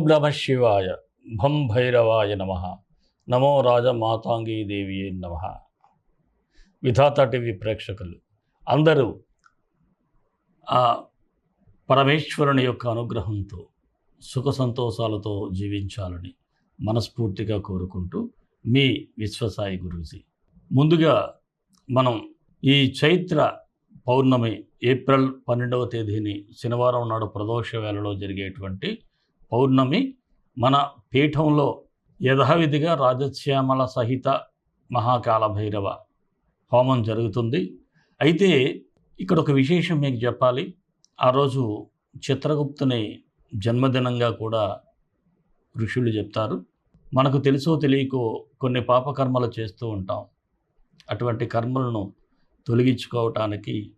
ఓం నమ శివాయ. భం భైరవాయ నమ. నమో రాజమాతాంగీ దేవియే నమ. విధాత టీవీ ప్రేక్షకులు అందరూ ఆ పరమేశ్వరుని యొక్క అనుగ్రహంతో సుఖ సంతోషాలతో జీవించాలని మనస్ఫూర్తిగా కోరుకుంటూ మీ విశ్వసాయి గురూజీ. ముందుగా మనం ఈ చైత్ర పౌర్ణమి ఏప్రిల్ పన్నెండవ తేదీని శనివారం నాడు ప్రదోష వేళలో జరిగేటువంటి పౌర్ణమి మన పీఠంలో యథావిధిగా రాజశ్యామల సహిత మహాకాల భైరవ హోమం జరుగుతుంది. అయితే ఇక్కడ ఒక విశేషం మీకు చెప్పాలి. ఆ రోజు చిత్రగుప్తుని జన్మదినంగా కూడా ఋషులు చెప్తారు. మనకు తెలుసో తెలియకో కొన్ని పాపకర్మలు చేస్తూ ఉంటాం. అటువంటి కర్మలను తొలగించుకోవటానికి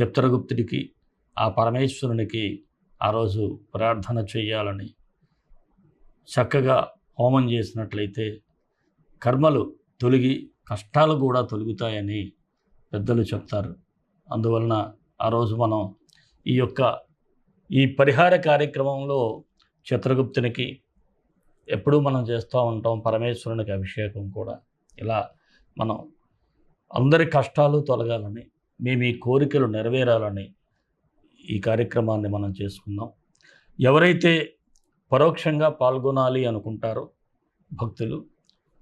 చిత్రగుప్తుడికి ఆ పరమేశ్వరునికి ఆ రోజు ప్రార్థన చేయాలని చక్కగా హోమం చేసినట్లయితే కర్మలు తొలగి కష్టాలు కూడా తొలుగుతాయని పెద్దలు చెప్తారు. అందువలన ఆ రోజు మనం ఈ యొక్క ఈ పరిహార కార్యక్రమంలో చిత్రగుప్తునికి ఎప్పుడూ మనం చేస్తూ ఉంటాం పరమేశ్వరునికి అభిషేకం కూడా. ఇలా మనం అందరి కష్టాలు తొలగాలని మీ మీ కోరికలు నెరవేరాలని ఈ కార్యక్రమాన్ని మనం చేసుకుందాం. ఎవరైతే పరోక్షంగా పాల్గొనాలి అనుకుంటారో భక్తులు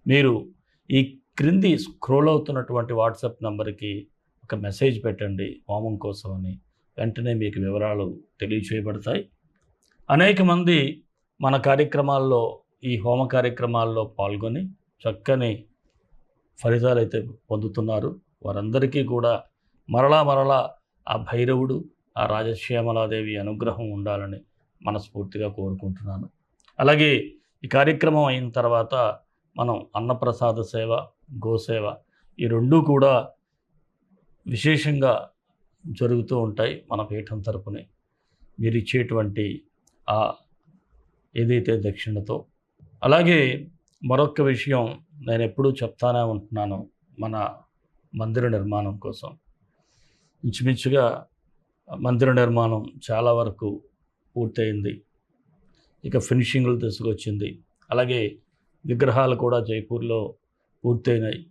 మీరు ఈ క్రింది స్క్రోల్ అవుతున్నటువంటి వాట్సాప్ నంబర్కి ఒక మెసేజ్ పెట్టండి హోమం కోసం అని. వెంటనే మీకు వివరాలు తెలియచేయబడతాయి. అనేక మంది మన కార్యక్రమాల్లో ఈ హోమ కార్యక్రమాల్లో పాల్గొని చక్కని ఫలితాలు అయితే పొందుతున్నారు. వారందరికీ కూడా మరలా మరలా ఆ భైరవుడు ఆ రాజశ్యామలాదేవి అనుగ్రహం ఉండాలని మనస్ఫూర్తిగా కోరుకుంటున్నాను. అలాగే ఈ కార్యక్రమం అయిన తర్వాత మనం అన్నప్రసాద సేవ గోసేవ ఈ రెండూ కూడా విశేషంగా జరుగుతూ ఉంటాయి మన పీఠం తరపునే. మీరు ఇచ్చేటువంటి ఆ ఏదైతే దక్షిణతో. అలాగే మరొక విషయం నేను ఎప్పుడూ చెప్తానే ఉంటున్నాను మన మందిర నిర్మాణం కోసం. ఇంచుమించుగా మందిర నిర్మాణం చాలా వరకు పూర్తయింది. ఇక ఫినిషింగ్లు తీసుకొచ్చింది. అలాగే విగ్రహాలు కూడా జైపూర్లో పూర్తయినాయి.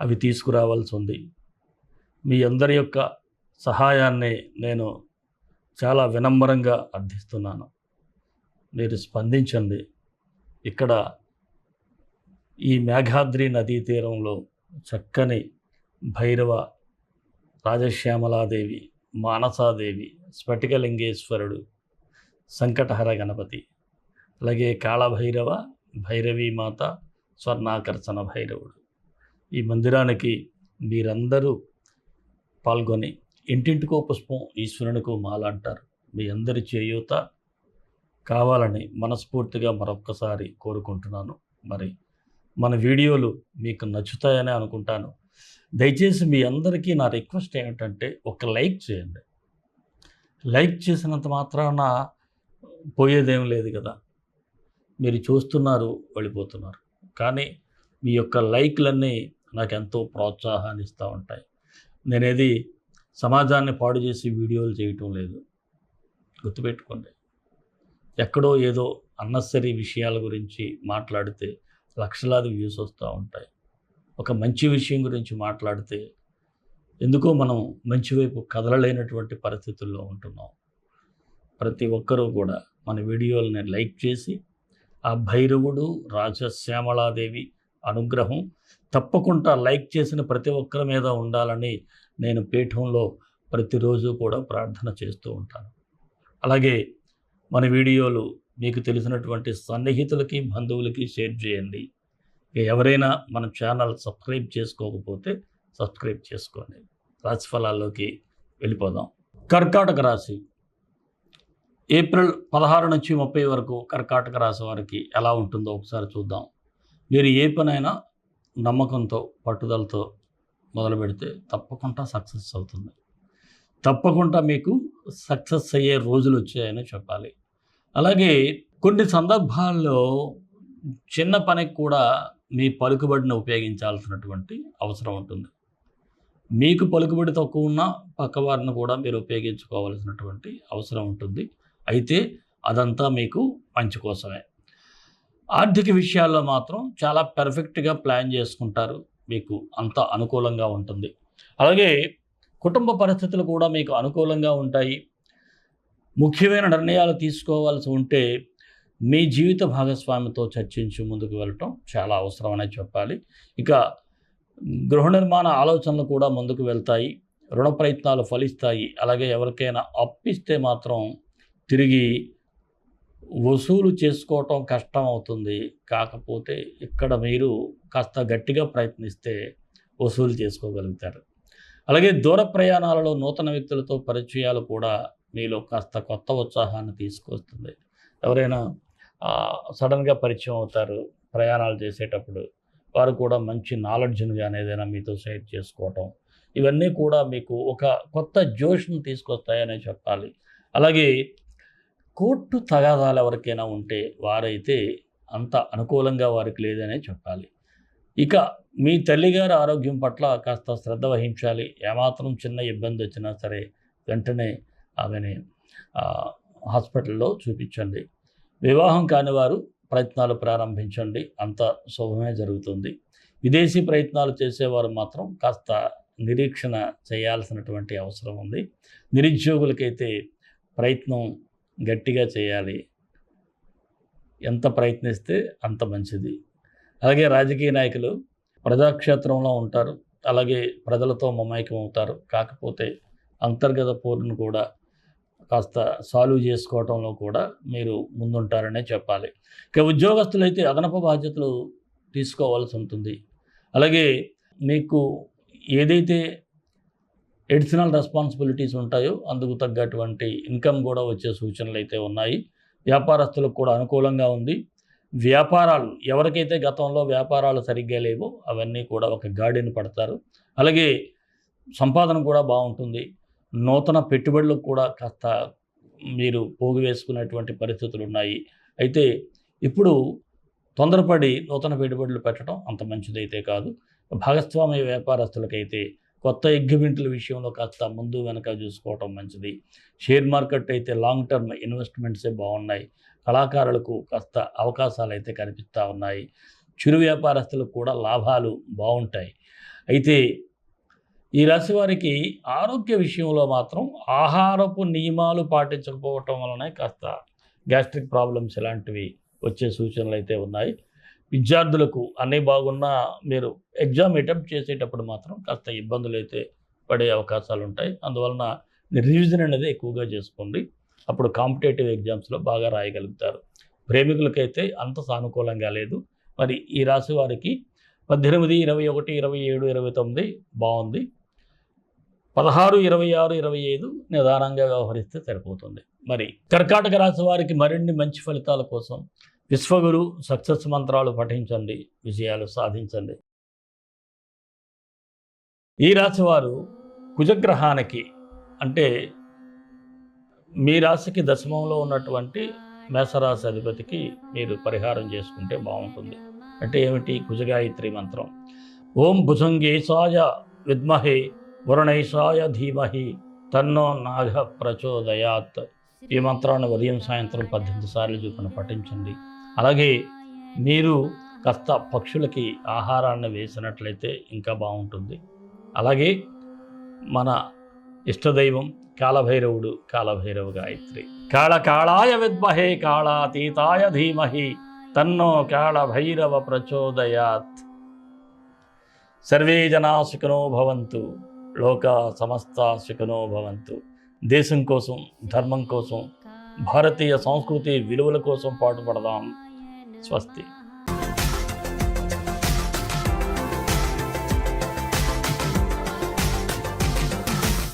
అవి తీసుకురావాల్సి ఉంది. మీ అందరి యొక్క సహాయాన్ని నేను చాలా వినమ్రంగా అర్థిస్తున్నాను. మీరు స్పందించండి. ఇక్కడ ఈ మేఘాద్రి నదీ తీరంలో చక్కని భైరవ రాజశ్యామలాదేవి మానసాదేవి స్ఫటికలింగేశ్వరుడు సంకటహర గణపతి అలాగే కాళభైరవ భైరవీ మాత స్వర్ణాకర్షణ భైరవుడు. ఈ మందిరానికి మీరందరూ పాల్గొని ఇంటింటికో పుష్పం ఈశ్వరునికో మాల అంటారు మీ అందరి చేయూత కావాలని మనస్ఫూర్తిగా మరొక్కసారి కోరుకుంటున్నాను. మరి మన వీడియోలు మీకు నచ్చుతాయని అనుకుంటాను. దయచేసి మీ అందరికీ నా రిక్వెస్ట్ ఏమిటంటే ఒక లైక్ చేయండి. లైక్ చేసినంత మాత్రాన పోయేదేం లేదు కదా. మీరు చూస్తున్నారు వెళ్ళిపోతున్నారు. కానీ మీ యొక్క లైక్లన్నీ నాకు ఎంతో ప్రోత్సాహాన్ని ఇస్తూ ఉంటాయి. నేనేది సమాజాన్ని పాడు చేసి వీడియోలు చేయటం లేదు. గుర్తుపెట్టుకోండి. ఎక్కడో ఏదో అన్నసరి విషయాల గురించి మాట్లాడితే లక్షలాది వ్యూస్ వస్తూ ఉంటాయి. ఒక మంచి విషయం గురించి మాట్లాడితే ఎందుకో మనం మంచి వైపు కదలలేనటువంటి పరిస్థితుల్లో ఉంటున్నాం. ప్రతి ఒక్కరూ కూడా మన వీడియోలని లైక్ చేసి ఆ భైరవుడు రాజశ్యామలాదేవి అనుగ్రహం తప్పకుండా లైక్ చేసిన ప్రతి ఒక్కరి మీద ఉండాలని నేను పీఠంలో ప్రతిరోజు కూడా ప్రార్థన చేస్తూ ఉంటాను. అలాగే మన వీడియోలు మీకు తెలిసినటువంటి సన్నిహితులకి బంధువులకి షేర్ చేయండి. ఎవరైనా మన ఛానల్ సబ్స్క్రైబ్ చేసుకోకపోతే సబ్స్క్రైబ్ చేసుకోండి. రాశిఫలాల్లోకి వెళ్ళిపోదాం. కర్కాటక రాశి. ఏప్రిల్ పదహారు నుంచి ముప్పై వరకు కర్కాటక రాశి వారికి ఎలా ఉంటుందో ఒకసారి చూద్దాం. మీరు ఏ పనైనా నమ్మకంతో పట్టుదలతో మొదలు పెడితే తప్పకుండా సక్సెస్ అవుతుంది. తప్పకుండా మీకు సక్సెస్ అయ్యే రోజులు వచ్చాయని చెప్పాలి. అలాగే కొన్ని సందర్భాల్లో చిన్న పనికి కూడా మీ పలుకుబడిని ఉపయోగించాల్సినటువంటి అవసరం ఉంటుంది. మీకు పలుకుబడి తక్కువ ఉన్నా పక్కవారిని కూడా మీరు ఉపయోగించుకోవాల్సినటువంటి అవసరం ఉంటుంది. అయితే అదంతా మీకు మంచి కోసమే. ఆర్థిక విషయాల్లో మాత్రం చాలా పెర్ఫెక్ట్గా ప్లాన్ చేసుకుంటారు. మీకు అంత అనుకూలంగా ఉంటుంది. అలాగే కుటుంబ పరిస్థితులు కూడా మీకు అనుకూలంగా ఉంటాయి. ముఖ్యమైన నిర్ణయాలు తీసుకోవాల్సి ఉంటే మీ జీవిత భాగస్వామితో చర్చించి ముందుకు వెళ్ళటం చాలా అవసరమనే చెప్పాలి. ఇక గృహ నిర్మాణ ఆలోచనలు కూడా ముందుకు వెళ్తాయి. రుణ ప్రయత్నాలు ఫలిస్తాయి. అలాగే ఎవరికైనా అప్పిస్తే మాత్రం తిరిగి వసూలు చేసుకోవటం కష్టం అవుతుంది. కాకపోతే ఇక్కడ మీరు కాస్త గట్టిగా ప్రయత్నిస్తే వసూలు చేసుకోగలుగుతారు. అలాగే దూర ప్రయాణాలలో నూతన వ్యక్తులతో పరిచయాలు కూడా మీలో కాస్త కొత్త ఉత్సాహాన్ని తీసుకొస్తుంది. ఎవరైనా సడన్గా పరిచయం అవుతారు ప్రయాణాలు చేసేటప్పుడు. వారు కూడా మంచి నాలెడ్జ్ని కానీ ఏదైనా మీతో షేర్ చేసుకోవటం. ఇవన్నీ కూడా మీకు ఒక కొత్త జోష్ను తీసుకొస్తాయనే చెప్పాలి. అలాగే కోర్టు తగాదాలు ఎవరికైనా ఉంటే వారైతే అంత అనుకూలంగా వారికి లేదనే చెప్పాలి. ఇక మీ తల్లిగారి ఆరోగ్యం పట్ల కాస్త శ్రద్ధ వహించాలి. ఏమాత్రం చిన్న ఇబ్బంది వచ్చినా సరే వెంటనే ఆమెని హాస్పిటల్లో చూపించండి. వివాహం కాని వారు ప్రయత్నాలు ప్రారంభించండి. అంత శుభమే జరుగుతుంది. విదేశీ ప్రయత్నాలు చేసేవారు మాత్రం కాస్త నిరీక్షణ చేయాల్సినటువంటి అవసరం ఉంది. నిరుద్యోగులకైతే ప్రయత్నం గట్టిగా చేయాలి. ఎంత ప్రయత్నిస్తే అంత మంచిది. అలాగే రాజకీయ నాయకులు ప్రజాక్షేత్రంలో ఉంటారు. అలాగే ప్రజలతో మమైకం అవుతారు కాకపోతే అంతర్గత పోరును కూడా కాస్త సాల్వ్ చేసుకోవటంలో కూడా మీరు ముందుంటారనే చెప్పాలి. ఇక ఉద్యోగస్తులైతే అదనపు బాధ్యతలు తీసుకోవాల్సి ఉంటుంది. అలాగే మీకు ఏదైతే ఎడిషనల్ రెస్పాన్సిబిలిటీస్ ఉంటాయో అందుకు తగ్గటువంటి ఇన్కమ్ కూడా వచ్చే సూచనలు అయితే ఉన్నాయి. వ్యాపారస్తులకు కూడా అనుకూలంగా ఉంది. వ్యాపారాలు ఎవరికైతే గతంలో వ్యాపారాలు సరిగ్గా లేవో అవన్నీ కూడా ఒక గాడిని పడతారు. అలాగే సంపాదన కూడా బాగుంటుంది. నూతన పెట్టుబడులకు కూడా కాస్త మీరు పోగు వేసుకునేటువంటి పరిస్థితులు ఉన్నాయి అయితే ఇప్పుడు తొందరపడి నూతన పెట్టుబడులు పెట్టడం అంత మంచిదైతే కాదు. భాగస్వామ్య వ్యాపారస్తులకైతే కొత్త ఎగ్జిబింట్ల విషయంలో కాస్త ముందు వెనక చూసుకోవటం మంచిది. షేర్ మార్కెట్ అయితే లాంగ్ టర్మ్ ఇన్వెస్ట్మెంట్సే బాగున్నాయి. కళాకారులకు కాస్త అవకాశాలు అయితే కనిపిస్తూ ఉన్నాయి. చిరు వ్యాపారస్తులకు కూడా లాభాలు బాగుంటాయి. అయితే ఈ రాశి వారికి ఆరోగ్య విషయంలో మాత్రం ఆహారపు నియమాలు పాటించకపోవటం వలనే కాస్త గ్యాస్ట్రిక్ ప్రాబ్లమ్స్ ఇలాంటివి వచ్చే సూచనలు అయితే ఉన్నాయి. విద్యార్థులకు అన్నీ బాగున్నా మీరు ఎగ్జామ్ అటెంప్ట్ చేసేటప్పుడు మాత్రం కాస్త ఇబ్బందులు అయితే పడే అవకాశాలు ఉంటాయి. అందువలన రివిజన్ అనేది ఎక్కువగా చేసుకోండి. అప్పుడు కాంపిటేటివ్ ఎగ్జామ్స్లో బాగా రాయగలుగుతారు. ప్రేమికులకైతే అంత సానుకూలంగా లేదు. మరి ఈ రాశి వారికి పద్దెనిమిది ఇరవై ఒకటి ఇరవై ఏడు ఇరవై తొమ్మిది బాగుంది. పదహారు ఇరవై ఆరు ఇరవై ఐదు నిదానంగా వ్యవహరిస్తే సరిపోతుంది. మరి కర్కాటక రాశి వారికి మరిన్ని మంచి ఫలితాల కోసం విశ్వగురు సక్సెస్ మంత్రాలు పఠించండి విజయాలు సాధించండి. ఈ రాశివారు కుజగ్రహానికి అంటే మీ రాశికి దశమంలో ఉన్నటువంటి మేషరాశి అధిపతికి మీరు పరిహారం చేసుకుంటే బాగుంటుంది. అంటే ఏమిటి? కుజగాయత్రి మంత్రం. ఓం భుజంగేశాయ విద్మహే వరుణైశాయ ధీమహి తన్నో నాగ ప్రచోదయాత్. ఈ మంత్రాన్ని ఉదయం సాయంత్రం పద్దెనిమిది సార్లు చూపున పఠించండి. అలాగే మీరు కాస్త పక్షులకి ఆహారాన్ని వేసినట్లయితే ఇంకా బాగుంటుంది. అలాగే మన ఇష్టదైవం కాలభైరవుడు కాలభైరవ గాయత్రి. కాళ కాళాయ విద్మహే కాళాతీతాయ ధీమహి తన్నో కాళభైరవ ప్రచోదయాత్. సర్వే జనా భవంతు. లోక సమస్త సుఖనో భవంతు. దేశం కోసం ధర్మం కోసం భారతీయ సంస్కృతి విలువల కోసం పాటుపడదాం. స్వస్తి.